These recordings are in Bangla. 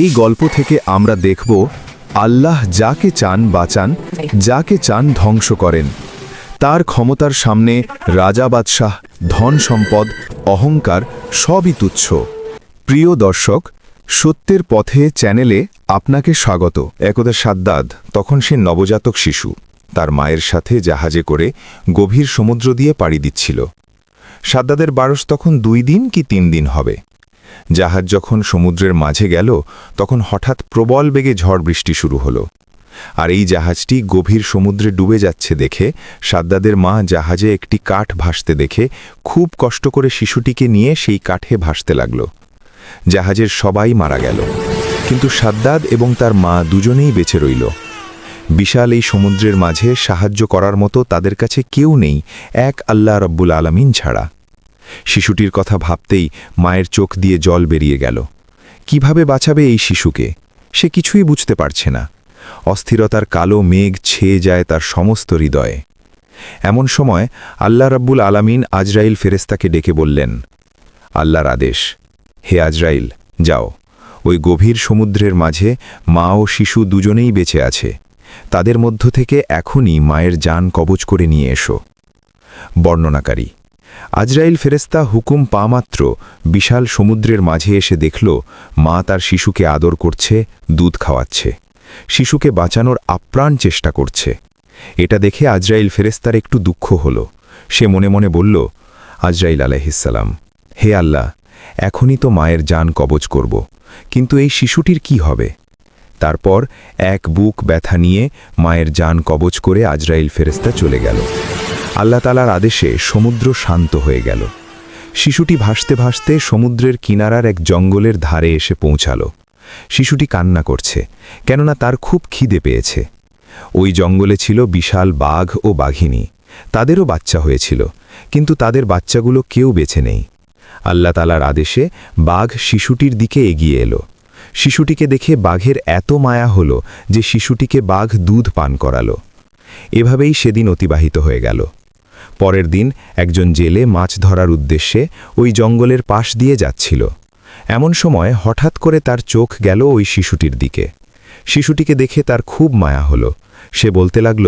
এই গল্প থেকে আমরা দেখব আল্লাহ যাকে চান বাঁচান, যাকে চান ধ্বংস করেন। তার ক্ষমতার সামনে রাজা বাদশাহ, ধন সম্পদ, অহংকার সবই তুচ্ছ। প্রিয় দর্শক, সত্যের পথে চ্যানেলে আপনাকে স্বাগত। একদা সাদ্দাদ, তখন সে নবজাতক শিশু। তার মায়ের সাথে জাহাজে করে গভীর সমুদ্র দিয়ে পাড়ি দিচ্ছিল। সাদ্দাদের বারস তখন দুই দিন কি তিন দিন হবে? জাহাজ যখন সমুদ্রের মাঝে গেল, তখন হঠাৎ প্রবল বেগে ঝড় বৃষ্টি শুরু হলো। আর এই জাহাজটি গভীর সমুদ্রে ডুবে যাচ্ছে দেখে সাদ্দাদের মা জাহাজে একটি কাঠ ভাসতে দেখে খুব কষ্ট করে শিশুটিকে নিয়ে সেই কাঠে ভাসতে লাগল। জাহাজের সবাই মারা গেল। কিন্তু সাদ্দাদ এবং তার মা দুজনেই বেঁচে রইল। বিশাল এই সমুদ্রের মাঝে সাহায্য করার মতো তাদের কাছে কেউ নেই, এক আল্লাহ রব্বুল আলমিন ছাড়া। শিশুটির কথা ভাবতেই মায়ের চোখ দিয়ে জল বেরিয়ে গেল। কীভাবে বাঁচাবে এই শিশুকে? সে কিছুই বুঝতে পারছে না। অস্থিরতার কালো মেঘ ছেয়ে যায় তার সমস্ত হৃদয়ে। এমন সময় আল্লাহ রাব্বুল আলামিন আজরাইল ফেরেস্তাকে ডেকে বললেন, আল্লাহর আদেশ, হে আজরাইল, যাও। ওই গভীর সমুদ্রের মাঝে মা ও শিশু দুজনেই বেঁচে আছে। তাদের মধ্য থেকে এখনই মায়ের যান কবচ করে নিয়ে এসো। বর্ণনাকারী আজরাইল ফেরেস্তা হুকুম পামাত্র বিশাল সমুদ্রের মাঝে এসে দেখল মা তার শিশুকে আদর করছে, দুধ খাওয়াচ্ছে। শিশুকে বাঁচানোর আপ্রাণ চেষ্টা করছে। এটা দেখে আজরাইল ফেরেস্তার একটু দুঃখ হল। সে মনে মনে বলল, আজরাইল আলাইহিসাল্লাম হে আল্লাহ, এখনই তো মায়ের যান কবজ করব, কিন্তু এই শিশুটির কি হবে? তারপর এক বুক ব্যথা নিয়ে মায়ের যান কবজ করে আজরাইল ফেরেস্তা চলে গেল। আল্লাহ তালার আদেশে সমুদ্র শান্ত হয়ে গেল। শিশুটি ভাসতে ভাসতে সমুদ্রের কিনারার এক জঙ্গলের ধারে এসে পৌঁছাল। শিশুটি কান্না করছে, কেননা তার খুব খিদে পেয়েছে। ওই জঙ্গলে ছিল বিশাল বাঘ ও বাঘিনী। তাদেরও বাচ্চা হয়েছিল, কিন্তু তাদের বাচ্চাগুলো কেউ বেছে নেই। আল্লাহ তালার আদেশে বাঘ শিশুটির দিকে এগিয়ে এলো। শিশুটিকে দেখে বাঘের এত মায়া হলো যে শিশুটিকে বাঘ দুধ পান করালো। এভাবেই সেদিন অতিবাহিত হয়ে গেল। পরের দিন একজন জেলে মাছ ধরার উদ্দেশ্যে ওই জঙ্গলের পাশ দিয়ে যাচ্ছিল। এমন সময় হঠাৎ করে তার চোখ গেল ওই শিশুটির দিকে। শিশুটিকে দেখে তার খুব মায়া হলো। সে বলতে লাগল,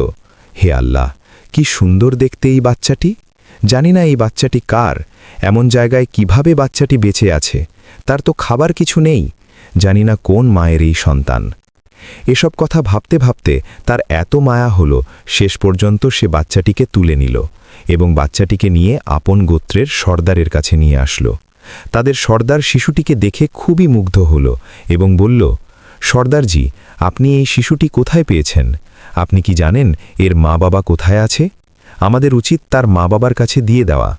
হে আল্লাহ, কি সুন্দর দেখতে এই বাচ্চাটি। জানি না এই বাচ্চাটি কার, এমন জায়গায় কীভাবে বাচ্চাটি বেঁচে আছে, তার তো খাবার কিছু নেই। জানি না কোন মায়ের এই সন্তান। এসব কথা ভাবতে ভাবতে তার এত মায়া হলো, শেষ পর্যন্ত সে বাচ্চাটিকে তুলে নিল এবং বাচ্চাটিকে নিয়ে আপন গোত্রের সর্দারের কাছে নিয়ে আসলো। তাদের সর্দার শিশুটিকে দেখে খুবই মুগ্ধ হল এবং বলল, সর্দারজি, আপনি এই শিশুটি কোথায় পেয়েছেন? আপনি কি জানেন এর মা বাবা কোথায় আছে? আমাদের উচিত তার মা বাবার কাছে দিয়ে দেওয়া।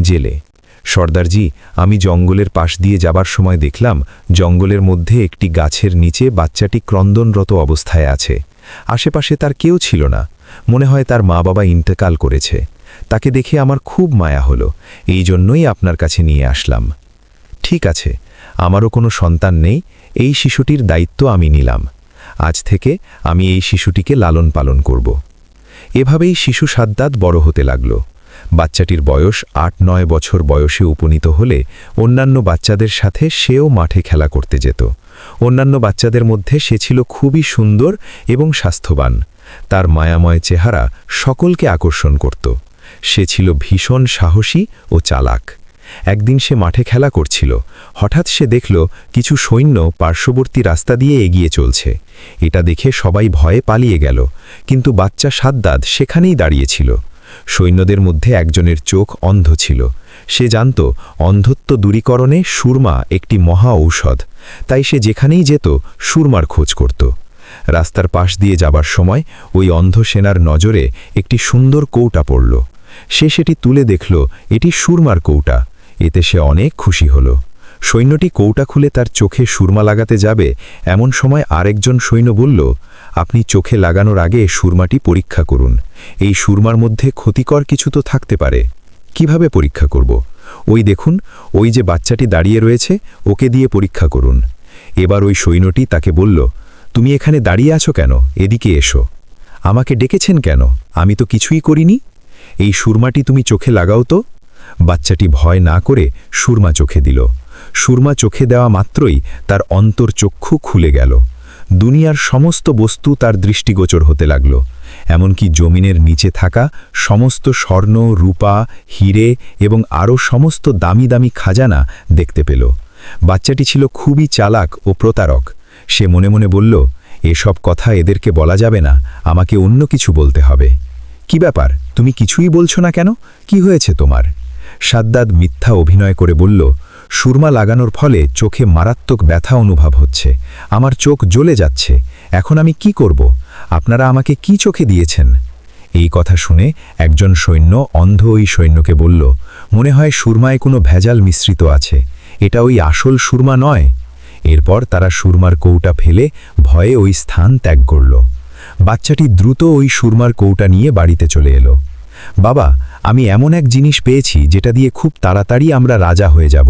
জেলে সর্দারজি আমি জঙ্গলের পাশ দিয়ে যাবার সময় দেখলাম জঙ্গলের মধ্যে একটি গাছের নিচে বাচ্চাটি ক্রন্দনরত অবস্থায় আছে। আশেপাশে তার কেউ ছিল না। মনে হয় তার মা বাবা ইন্তেকাল করেছে। তাকে দেখে আমার খুব মায়া হলো। এই জন্যই আপনার কাছে নিয়ে আসলাম। ঠিক আছে, আমারও কোনো সন্তান নেই, এই শিশুটির দায়িত্ব আমি নিলাম। আজ থেকে আমি এই শিশুটিকে লালন পালন করব। এভাবেই শিশু সাদ্দাত বড় হতে লাগল। বাচ্চাটির বয়স আট নয় বছর বয়সে উপনীত হলে অন্যান্য বাচ্চাদের সাথে সেও মাঠে খেলা করতে যেত। অন্যান্য বাচ্চাদের মধ্যে সে ছিল খুবই সুন্দর এবং স্বাস্থ্যবান। তার মায়াময় চেহারা সকলকে আকর্ষণ করত। সে ছিল ভীষণ সাহসী ও চালাক। একদিন সে মাঠে খেলা করছিল। হঠাৎ সে দেখল কিছু সৈন্য পার্শ্ববর্তী রাস্তা দিয়ে এগিয়ে চলছে। এটা দেখে সবাই ভয়ে পালিয়ে গেল, কিন্তু বাচ্চা সাদ্দাদ সেখানেই দাঁড়িয়েছিল সৈন্যদের মধ্যে একজনের চোখ অন্ধ ছিল। সে জানত, অন্ধত্ব দূরীকরণে সুরমা একটি মহা ঔষধ। তাই সে যেখানেই যেত, সুরমার খোঁজ করত। রাস্তার পাশ দিয়ে যাবার সময় ওই অন্ধ সেনার নজরে একটি সুন্দর কৌটা পড়ল। সে সেটি তুলে দেখল, এটি সুরমার কৌটা। এতে সে অনেক খুশি হল। সৈন্যটি কৌটা খুলে তার চোখে সুরমা লাগাতে যাবে, এমন সময় আরেকজন সৈন্য বলল আপনি চোখে লাগানোর আগে সুরমাটি পরীক্ষা করুন। এই সুরমার মধ্যে ক্ষতিকর কিছু তো থাকতে পারে। কীভাবে পরীক্ষা করব? ওই দেখুন, ওই যে বাচ্চাটি দাঁড়িয়ে রয়েছে, ওকে দিয়ে পরীক্ষা করুন। এবার ওই সৈন্যটি তাকে বলল, তুমি এখানে দাঁড়িয়ে আছো কেন? এদিকে এসো। আমাকে ডেকেছেন কেন? আমি তো কিছুই করিনি। এই সুরমাটি তুমি চোখে লাগাও তো। বাচ্চাটি ভয় না করে সুরমা চোখে দিল। সুরমা চোখে দেওয়া মাত্রই তার অন্তর চক্ষু খুলে গেল। দুনিয়ার সমস্ত বস্তু তার দৃষ্টিগোচর হতে লাগল, এমনকি জমিনের নিচে থাকা সমস্ত স্বর্ণ, রূপা, হিরে এবং আরও সমস্ত দামি দামি খাজানা দেখতে পেল। বাচ্চাটি ছিল খুবই চালাক ও প্রতারক। সে মনে মনে বলল, এসব কথা এদেরকে বলা যাবে না, আমাকে অন্য কিছু বলতে হবে। কি ব্যাপার? তুমি কিছুই বলছো না কেন? কি হয়েছে তোমার? সাদ্দাদ মিথ্যা অভিনয় করে বলল সুরমা লাগানোর ফলে চোখে মারাত্মক ব্যথা অনুভব হচ্ছে। আমার চোখ জ্বলে যাচ্ছে। এখন আমি কি করব? আপনারা আমাকে কি চোখে দিয়েছেন? এই কথা শুনে একজন সৈন্য অন্ধ ওই সৈন্যকে বলল, মনে হয় সুরমায় কোনো ভেজাল মিশ্রিত আছে। এটা ওই আসল সুরমা নয়। এরপর তারা সুরমার কৌটা ফেলে ভয়ে ওই স্থান ত্যাগ করল। বাচ্চাটি দ্রুত ওই সুরমার কৌটা নিয়ে বাড়িতে চলে এলো। বাবা, আমি এমন এক জিনিস পেয়েছি যেটা দিয়ে খুব তাড়াতাড়ি আমরা রাজা হয়ে যাব।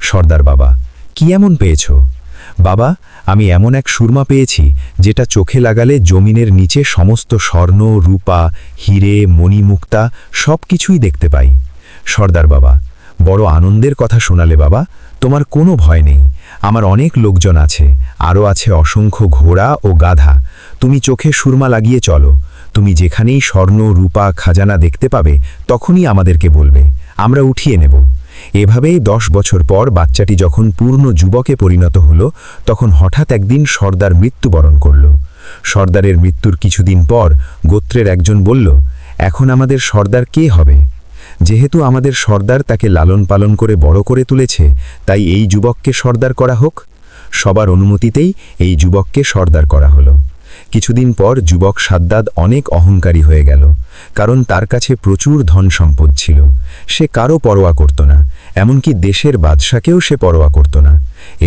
সর্দার বাবা, কি এমন পেয়েছ? বাবা, আমি এমন এক সুরমা পেয়েছি, যেটা চোখে লাগালে জমিনের নিচে সমস্ত স্বর্ণ, রূপা, হিরে, মণিমুক্তা সব কিছুই দেখতে পাই। সর্দার বাবা, বড় আনন্দের কথা শোনালে বাবা, তোমার কোনো ভয় নেই। আমার অনেক লোকজন আছে, আরও আছে অসংখ্য ঘোড়া ও গাধা। তুমি চোখে সুরমা লাগিয়ে চলো। তুমি যেখানেই স্বর্ণ, রূপা, খাজানা দেখতে পাবে, তখনই আমাদেরকে বলবে। আমরা উঠিয়ে নেব। এভাবেই দশ বছর পর বাচ্চাটি যখন পূর্ণ যুবকে পরিণত হল, তখন হঠাৎ একদিন সর্দার মৃত্যুবরণ করল। সর্দারের মৃত্যুর কিছুদিন পর গোত্রের একজন বলল, এখন আমাদের সর্দার কে হবে? যেহেতু আমাদের সর্দার তাকে লালন পালন করে বড় করে তুলেছে, তাই এই যুবককে সর্দার করা হোক। সবার অনুমতিতেই এই যুবককে সর্দার করা হলো। কিছুদিন পর যুবক সাদ্দাদ অনেক অহংকারী হয়ে গেল, কারণ তার কাছে প্রচুর ধন সম্পদ ছিল। সে কারও পরোয়া করত না, এমনকি দেশের বাদশাকেও সে পরোয়া করত না।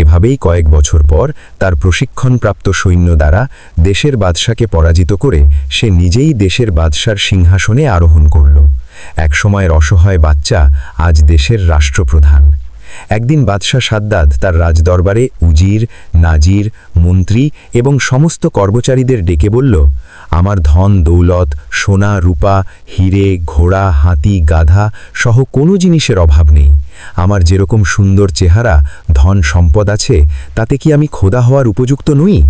এভাবেই কয়েক বছর পর তার প্রশিক্ষণপ্রাপ্ত সৈন্য দ্বারা দেশের বাদশাকে পরাজিত করে সে নিজেই দেশের বাদশার সিংহাসনে আরোহণ করল। একসময়ের অসহায় বাচ্চা আজ দেশের রাষ্ট্রপ্রধান। একদিন বাদশাহ সাদ্দাদ তার রাজদরবারে উজির, নাজির, মন্ত্রী এবং সমস্ত কর্মচারীদের ডেকে বলল, আমার ধন, দৌলত, সোনা, রূপা, হিরে, ঘোড়া, হাতি, গাধা সহ কোনো জিনিসের অভাব নেই। আমার যেরকম সুন্দর চেহারা, ধন সম্পদ আছে, তাতে কি আমি খোদা হওয়ার উপযুক্ত নই?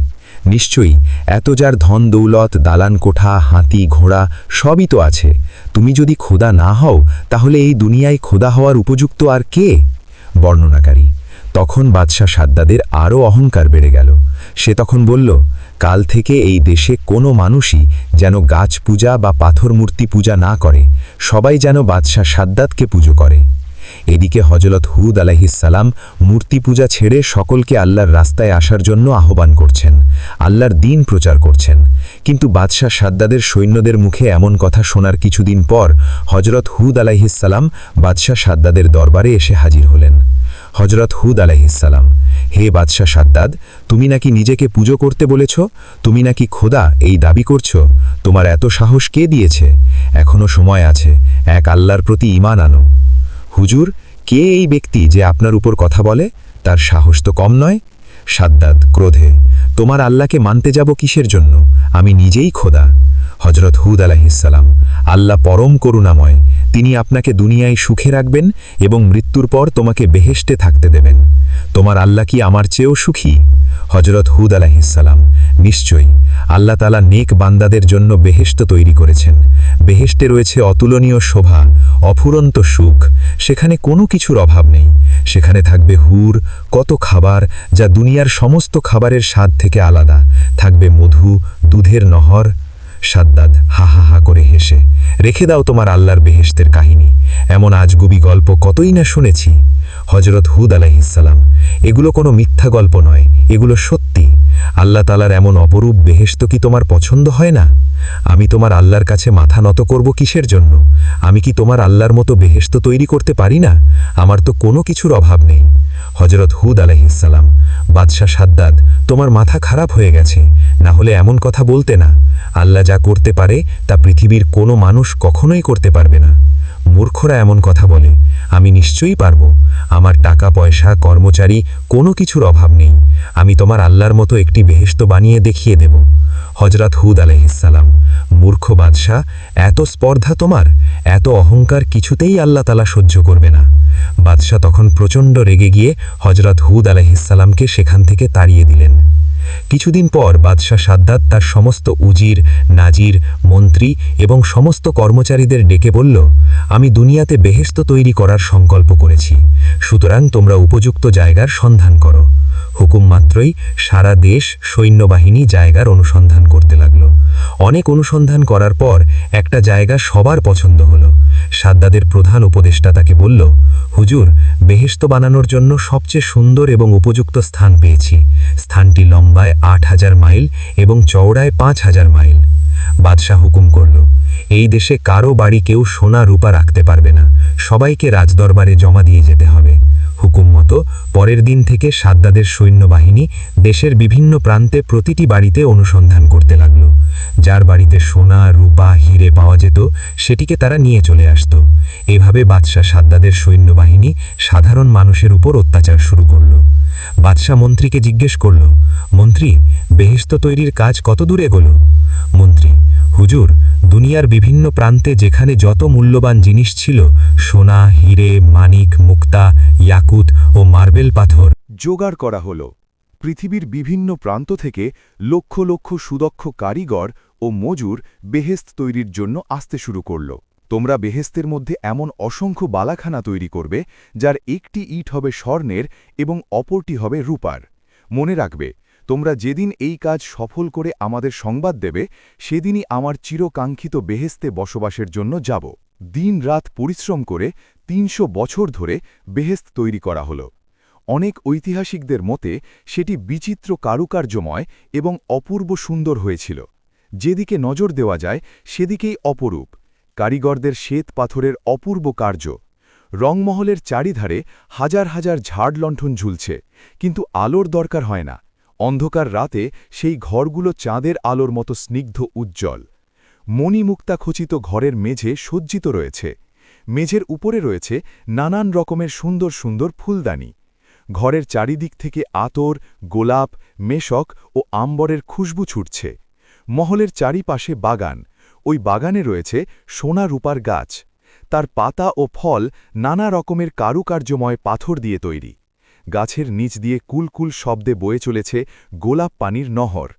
নিশ্চয়ই এত যার ধন, দৌলত, দালান কোঠা, হাতি, ঘোড়া সবই তো আছে। তুমি যদি খোদা না হও, তাহলে এই দুনিয়ায় খোদা হওয়ার উপযুক্ত আর কে? বর্ণনাকারী। তখন বাদশাহ সাদ্দাদের আরও অহংকার বেড়ে গেল। সে তখন বলল, কাল থেকে এই দেশে কোনো মানুষই যেন গাছ পূজা বা পাথর মূর্তি পূজা না করে। সবাই যেন বাদশাহ সাদ্দাতকে পুজো করে। এদিকে হজরত হুদ আলাহিসাল্লাম মূর্তি পূজা ছেড়ে সকলকে আল্লাহর রাস্তায় আসার জন্য আহ্বান করছেন, আল্লাহর দিন প্রচার করছেন। কিন্তু বাদশাহ সাদ্দাদের সৈন্যদের মুখে এমন কথা শোনার কিছুদিন পর হজরত হুদ আলাহিসাল্লাম বাদশাহ সাদ্দাদের দরবারে এসে হাজির হলেন। হজরত হুদ আলাহিসাল্লাম হে বাদশাহ সাদ্দাদ, তুমি নাকি নিজেকে পুজো করতে বলেছ? তুমি নাকি খোদা এই দাবি করছ? তোমার এত সাহস কে দিয়েছে? এখনও সময় আছে, এক আল্লাহর প্রতি ইমান আনো। হুজুর, কে এই ব্যক্তি যে আপনার উপর কথা বলে? তার সাহস তো কম নয়। সাদ্দাদ ক্রোধে, তোমার আল্লাহকে মানতে যাব কিসের জন্য? আমি নিজেই খোদা। হজরত হুদ আলাহিসাল্লাম আল্লাহ পরম করুণাময়, তিনি আপনাকে দুনিয়ায় সুখে রাখবেন এবং মৃত্যুর পর তোমাকে বেহেশতে থাকতে দেবেন। তোমার আল্লাহ কি আমার চেয়েও সুখী? হজরত হুদ আলাহিসাল্লাম নিশ্চয়ই, আল্লাহ তালা নেক বান্দাদের জন্য বেহেশত তৈরি করেছেন। বেহেশতে রয়েছে অতুলনীয় শোভা, অফুরন্ত সুখ, সেখানে কোনো কিছুর অভাব নেই। সেখানে থাকবে হুর, কত খাবার যা দুনিয়ার সমস্ত খাবারের স্বাদ থেকে আলাদা। থাকবে মধু, দুধের নহর সাদ্দাদ হা হা হা করে হেসে, রেখে দাও তোমার আল্লাহর বেহেশতের কাহিনী। এমন আজগুবি গল্প কতই না শুনেছি। হজরত হুদ আলাইসাল্লাম এগুলো কোনো মিথ্যা গল্প নয়, এগুলো সত্যি। আল্লাহ তালার এমন অপরূপ বেহেশত কি তোমার পছন্দ হয় না? আমি তোমার আল্লাহর কাছে মাথা নত করব কিসের জন্য? আমি কি তোমার আল্লাহর মতো বেহেশত তৈরি করতে পারি না? আমার তো কোনো কিছুর অভাব নেই। হজরত হুদ আলহিসাল্লাম বাদশাহ সাদ্দাদ, তোমার মাথা খারাপ হয়ে গেছে। না হলে এমন কথা বলতে না। আল্লাহ যা করতে পারে তা পৃথিবীর কোনো মানুষ কখনোই করতে পারবে না। মূর্খরা এমন কথা বলে, আমি নিশ্চয়ই পারব। আমার টাকা, পয়সা, কর্মচারী কোনো কিছুর অভাব নেই। আমি তোমার আল্লাহর মতো একটি বেহেস্ত বানিয়ে দেখিয়ে দেব। হজরত হুদ আলহিসাল্লাম মূর্খ বাদশাহ, এত স্পর্ধা তোমার, এত অহংকার কিছুতেই আল্লাহ তালা সহ্য করবে না। বাদশাহ তখন প্রচণ্ড রেগে গিয়ে হজরত হুদ আলাহিসাল্লামকে সেখান থেকে তাড়িয়ে দিলেন। কিছুদিন পর বাদশাহ সাদ্দাত তার সমস্ত উজির, নাজির, মন্ত্রী এবং সমস্ত কর্মচারীদের ডেকে বলল, আমি দুনিয়াতে বেহেস্ত তৈরি করার সংকল্প করেছি। সুতরাং তোমরা উপযুক্ত জায়গার সন্ধান করো। হুকুম মাত্রই সারা দেশ সৈন্যবাহিনী জায়গার অনুসন্ধান করতে লাগল। অনেক অনুসন্ধান করার পর একটা জায়গা সবার পছন্দ হলো। সাদ্দাদের প্রধান উপদেষ্টা তাকে বলল, হুজুর বেহেস্ত বানানোর জন্য সবচেয়ে সুন্দর এবং উপযুক্ত স্থান পেয়েছি। স্থানটি লম্বায় আট হাজার মাইল এবং চওড়ায় পাঁচ হাজার মাইল। বাদশাহ হুকুম করল, এই দেশে কারও বাড়ি কেউ সোনা রূপা রাখতে পারবে না। সবাইকে রাজদরবারে জমা দিয়ে যেতে হবে। হুকুম মতো পরের দিন থেকে সাদ্দাদের সৈন্যবাহিনী দেশের বিভিন্ন প্রান্তে প্রতিটি বাড়িতে অনুসন্ধান করতে লাগল। যার বাড়িতে সোনা, রূপা, হিরে পাওয়া যেত, সেটিকে তারা নিয়ে চলে আসত। এভাবে বাদশাহ সাদ্দাদের সৈন্যবাহিনী সাধারণ মানুষের উপর অত্যাচার শুরু করল। বাদশাহ মন্ত্রীকে জিজ্ঞেস করল, মন্ত্রী বেহেস্ত তৈরির কাজ কত দূরে এগোলো মন্ত্রী, হুজুর, দুনিয়ার বিভিন্ন প্রান্তে যেখানে যত মূল্যবান জিনিস ছিল, সোনা, হিরে, মানিক, মুক্তা, ইয়াকুত ও মার্বেল পাথর জোগাড় করা হল। পৃথিবীর বিভিন্ন প্রান্ত থেকে লক্ষ লক্ষ সুদক্ষ কারিগর ও মজুর বেহেস্ত তৈরির জন্য আসতে শুরু করল। তোমরা বেহেস্তের মধ্যে এমন অসংখ্য বালাখানা তৈরি করবে, যার একটি ইট হবে স্বর্ণের এবং অপরটি হবে রূপার। মনে রাখবে, তোমরা যেদিন এই কাজ সফল করে আমাদের সংবাদ দেবে, সেদিনই আমার চিরকাঙ্ক্ষিত বেহেস্তে বসবাসের জন্য যাব। দিন রাত পরিশ্রম করে তিনশো বছর ধরে বেহেস্ত তৈরি করা হলো। অনেক ঐতিহাসিকদের মতে, সেটি বিচিত্র কারুকার্যময় এবং অপূর্ব সুন্দর হয়েছিল। যেদিকে নজর দেওয়া যায়, সেদিকেই অপরূপ। কারিগরদের শ্বেত পাথরের অপূর্ব কার্য। রংমহলের চারিধারে হাজার হাজার ঝাড় লণ্ঠন ঝুলছে, কিন্তু আলোর দরকার হয় না। অন্ধকার রাতে সেই ঘরগুলো চাঁদের আলোর মতো স্নিগ্ধ উজ্জ্বল। মণিমুক্তা খচিত ঘরের মেঝে সজ্জিত রয়েছে। মেঝের উপরে রয়েছে নানান রকমের সুন্দর সুন্দর ফুলদানি। ঘরের চারিদিক থেকে আতর, গোলাপ, মেশক ও আম্বরের খুশবু ছুটছে। মহলের চারিপাশে বাগান ওই বাগানে রয়েছে সোনা রূপার গাছ। তার পাতা ও ফল নানা রকমের কারুকার্যময় পাথর দিয়ে তৈরি। গাছের নিচ দিয়ে কুলকুল শব্দে বয়ে চলেছে গোলাপ পানির নহর।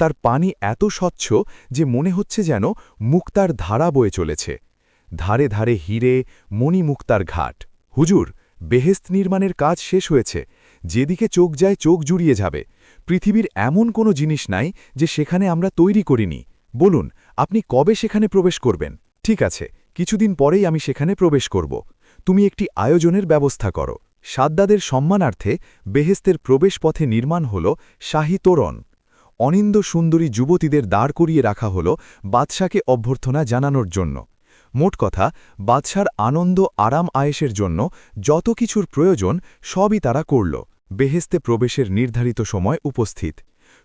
তার পানি এত স্বচ্ছ যে মনে হচ্ছে যেন মুক্তার ধারা বয়ে চলেছে। ধারে ধারে হিরে মণিমুক্তার ঘাট। হুজুর বেহেস্ত নির্মাণের কাজ শেষ হয়েছে। যেদিকে চোখ যায়, চোখ জুড়িয়ে যাবে। পৃথিবীর এমন কোনো জিনিস নাই যে সেখানে আমরা তৈরি করিনি। বলুন আপনি কবে সেখানে প্রবেশ করবেন? ঠিক আছে, কিছুদিন পরেই আমি সেখানে প্রবেশ করব। তুমি একটি আয়োজনের ব্যবস্থা করো। সাদ্দাদের সম্মানার্থে বেহেস্তের প্রবেশপথে নির্মাণ হল শাহী তোরণ। অনিন্দ সুন্দরী যুবতীদের দাঁড় করিয়ে রাখা হল বাদশাকে অভ্যর্থনা জানানোর জন্য। মোট কথা, বাদশার আনন্দ, আরাম, আয়েসের জন্য যত কিছুর প্রয়োজন সবই তারা করল। বেহেস্তে প্রবেশের নির্ধারিত সময় উপস্থিত।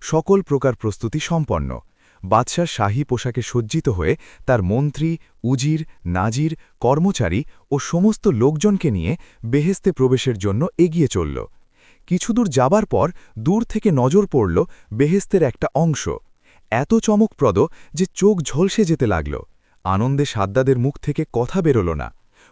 সকল প্রকার প্রস্তুতি সম্পন্ন। বাদশার শাহী পোশাকে সজ্জিত হয়ে তার মন্ত্রী, উজির, নাজির, কর্মচারী ও সমস্ত লোকজনকে নিয়ে বেহেস্তে প্রবেশের জন্য এগিয়ে চলল। কিছুদূর যাবার পর দূর থেকে নজর পড়ল বেহেস্তের একটা অংশ। এত চমকপ্রদ যে চোখ ঝলসে যেতে লাগল। আনন্দে সাদ্দাদের মুখ থেকে কথা বেরোল না।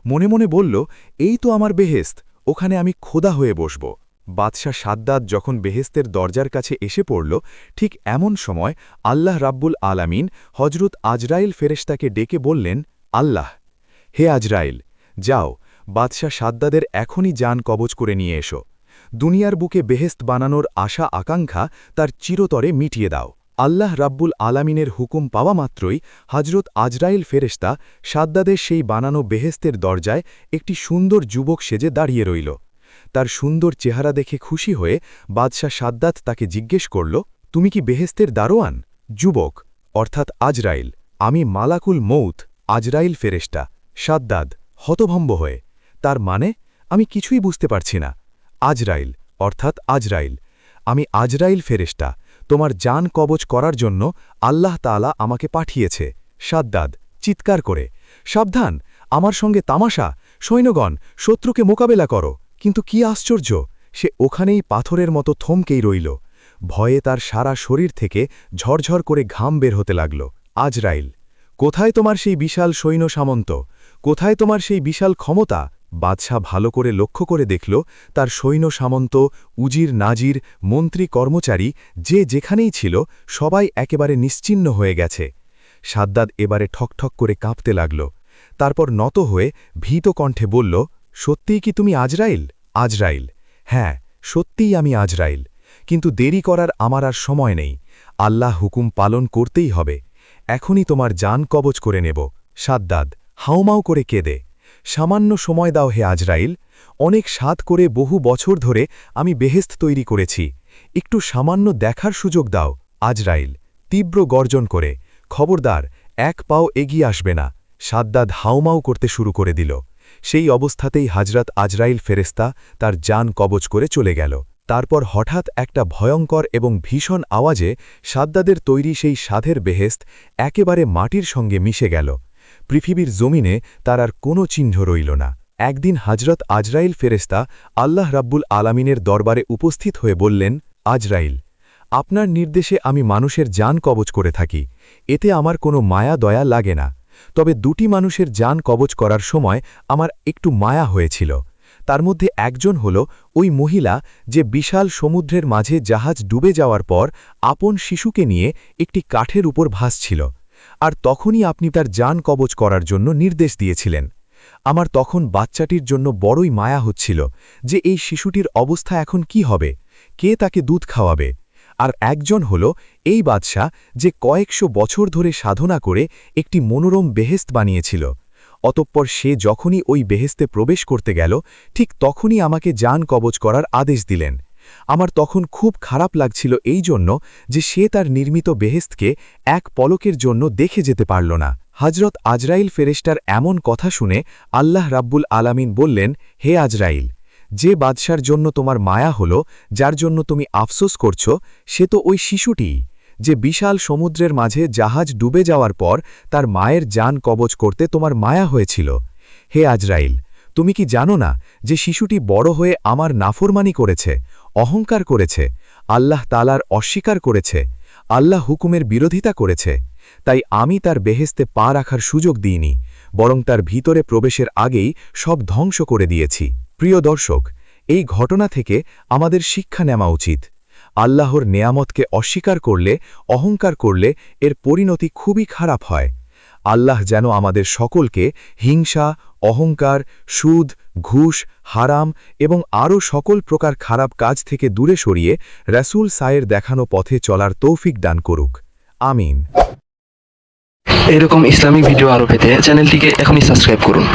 মনে মনে বলল, এই তো আমার বেহেস্ত ওখানে আমি খোদা হয়ে বসব। বাদশাহ সাদ্দাত যখন বেহেস্তের দরজার কাছে এসে পড়ল, ঠিক এমন সময় আল্লাহ রাব্বুল আলামিন হজরত আজরাইল ফেরেশতাকে ডেকে বললেন, আল্লাহ, হে আজরাইল, যাও, বাদশাহ সাদ্দাদের এখনই যান কবচ করে নিয়ে এসো। দুনিয়ার বুকে বেহেস্ত বানানোর আশা আকাঙ্ক্ষা তার চিরতরে মিটিয়ে দাও। আল্লাহ রাব্বুল আলামিনের হুকুম পাওয়া মাত্রই হজরত আজরাইল ফেরেশতা সাদ্দাদের সেই বানানো বেহেস্তের দরজায় একটি সুন্দর যুবক সেজে দাঁড়িয়ে রইল। তার সুন্দর চেহারা দেখে খুশি হয়ে বাদশাহ সাদ্দাত তাকে জিজ্ঞেস করল, তুমি কি বেহেস্তের দারোয়ান? যুবক, অর্থাৎ আজরাইল। আমি মালাকুল মৌত আজরাইল ফেরেস্টা সাদ্দাদ হতভম্ব হয়ে। তার মানে আমি কিছুই বুঝতে পারছি না। আজরাইল, অর্থাৎ আজরাইল। আমি আজরাইল ফেরেস্টা তোমার জান কবচ করার জন্য আল্লাহ তালা আমাকে পাঠিয়েছে। সাদ্দাদ চিৎকার করে, সাবধান! আমার সঙ্গে তামাশা! সৈন্যগণ, শত্রুকে মোকাবেলা করো! কিন্তু কি আশ্চর্য, সে ওখানেই পাথরের মতো থমকেই রইল। ভয়ে তার সারা শরীর থেকে ঝরঝর করে ঘাম বের হতে লাগল। আজরাইল কোথায় তোমার সেই বিশাল সৈন্য সামন্ত? কোথায় তোমার সেই বিশাল ক্ষমতা? বাদশাহ ভালো করে লক্ষ্য করে দেখল, তার সৈন্য সামন্ত, উজির নাজির, মন্ত্রী কর্মচারী, যে যেখানেই ছিল, সবাই একেবারে নিশ্চিহ্ন হয়ে গেছে। সাদ্দাদ এবারে ঠকঠক করে কাঁপতে লাগল। তারপর নত হয়ে ভীত কণ্ঠে বলল, সত্যিই কি তুমি আজরাইল? আজরাইল। হ্যাঁ সত্যিই আমি আজরাইল। কিন্তু দেরি করার আমার আর সময় নেই। আল্লাহ হুকুম পালন করতেই হবে। এখনই তোমার জান কবচ করে নেব। সাদ্দাদ, হাউমাউ করে কেঁদে। সামান্য সময় দাও হে আজরাইল। অনেক সাত করে বহু বছর ধরে আমি বেহেস্ত তৈরি করেছি। একটু সামান্য দেখার সুযোগ দাও। আজরাইল, তীব্র গর্জন করে, খবরদার, এক পাও এগিয়ে আসবে না। সাদ্দাদ হাউমাউ করতে শুরু করে দিল। সেই অবস্থাতেই হাজরাত আজরাইল ফেরেস্তা তার যান কবচ করে চলে গেল। তারপর হঠাৎ একটা ভয়ঙ্কর এবং ভীষণ আওয়াজে সাদ্দাদের তৈরি সেই সাধের বেহেস্ত একেবারে মাটির সঙ্গে মিশে গেল। পৃথিবীর জমিনে তার আর কোনো চিহ্ন রইল না। একদিন হাজরত আজরাইল ফেরেস্তা আল্লাহ রাব্বুল আলামিনের দরবারে উপস্থিত হয়ে বললেন, আজরাইল, আপনার নির্দেশে আমি মানুষের যান কবচ করে থাকি। এতে আমার কোনো মায়া দয়া লাগে না। তবে দুটি মানুষের যান কবচ করার সময় আমার একটু মায়া হয়েছিল। তার মধ্যে একজন হল ওই মহিলা যে বিশাল সমুদ্রের মাঝে জাহাজ ডুবে যাওয়ার পর আপন শিশুকে নিয়ে একটি কাঠের উপর ভাসছিল। আর তখনই আপনি তার যান কবচ করার জন্য নির্দেশ দিয়েছিলেন। আমার তখন বাচ্চাটির জন্য বড়ই মায়া হচ্ছিল যে এই শিশুটির অবস্থা এখন কি হবে? কে তাকে দুধ খাওয়াবে? আর একজন হল এই বাদশাহ যে কয়েকশো বছর ধরে সাধনা করে একটি মনোরম বেহেস্ত বানিয়েছিল। অতঃপর সে যখনই ওই বেহেস্তে প্রবেশ করতে গেল, ঠিক তখনই আমাকে যান কবচ করার আদেশ দিলেন। আমার তখন খুব খারাপ লাগছিল এই জন্য যে সে তার নির্মিত বেহেস্তকে এক পলকের জন্য দেখে যেতে পারল না। হজরত আজরাইল ফেরেস্টার এমন কথা শুনে আল্লাহ রাব্বুল আলামিন বললেন, হে আজরাইল যে বাদশার জন্য তোমার মায়া হল, যার জন্য তুমি আফসোস করছ, সে তো ওই শিশুটিই যে বিশাল সমুদ্রের মাঝে জাহাজ ডুবে যাওয়ার পর তার মায়ের যান কবচ করতে তোমার মায়া হয়েছিল। হে আজরাইল, তুমি কি জানো না যে শিশুটি বড় হয়ে আমার নাফরমানি করেছে, অহংকার করেছে, আল্লাহ তালার অস্বীকার করেছে, আল্লাহ হুকুমের বিরোধিতা করেছে, তাই আমি তার বেহেস্তে পা রাখার সুযোগ দিইনি, বরং তার ভিতরে প্রবেশের আগেই সব ধ্বংস করে দিয়েছি। প্রিয় দর্শক, এই ঘটনা থেকে আমাদের শিক্ষা নেওয়া উচিত। আল্লাহর নেয়ামতকে অস্বীকার করলে, অহংকার করলে এর পরিণতি খুবই খারাপ হয়। আল্লাহ যেন আমাদের সকলকে হিংসা, অহংকার, সুদ, ঘুষ, হারাম এবং আরও সকল প্রকার খারাপ কাজ থেকে দূরে সরিয়ে রাসূল সায়ের দেখানো পথে চলার তৌফিক দান করুক। আমিন। এরকম ইসলামিক ভিডিও আরও পেতে চ্যানেলটিকে এখনই সাবস্ক্রাইব করুন।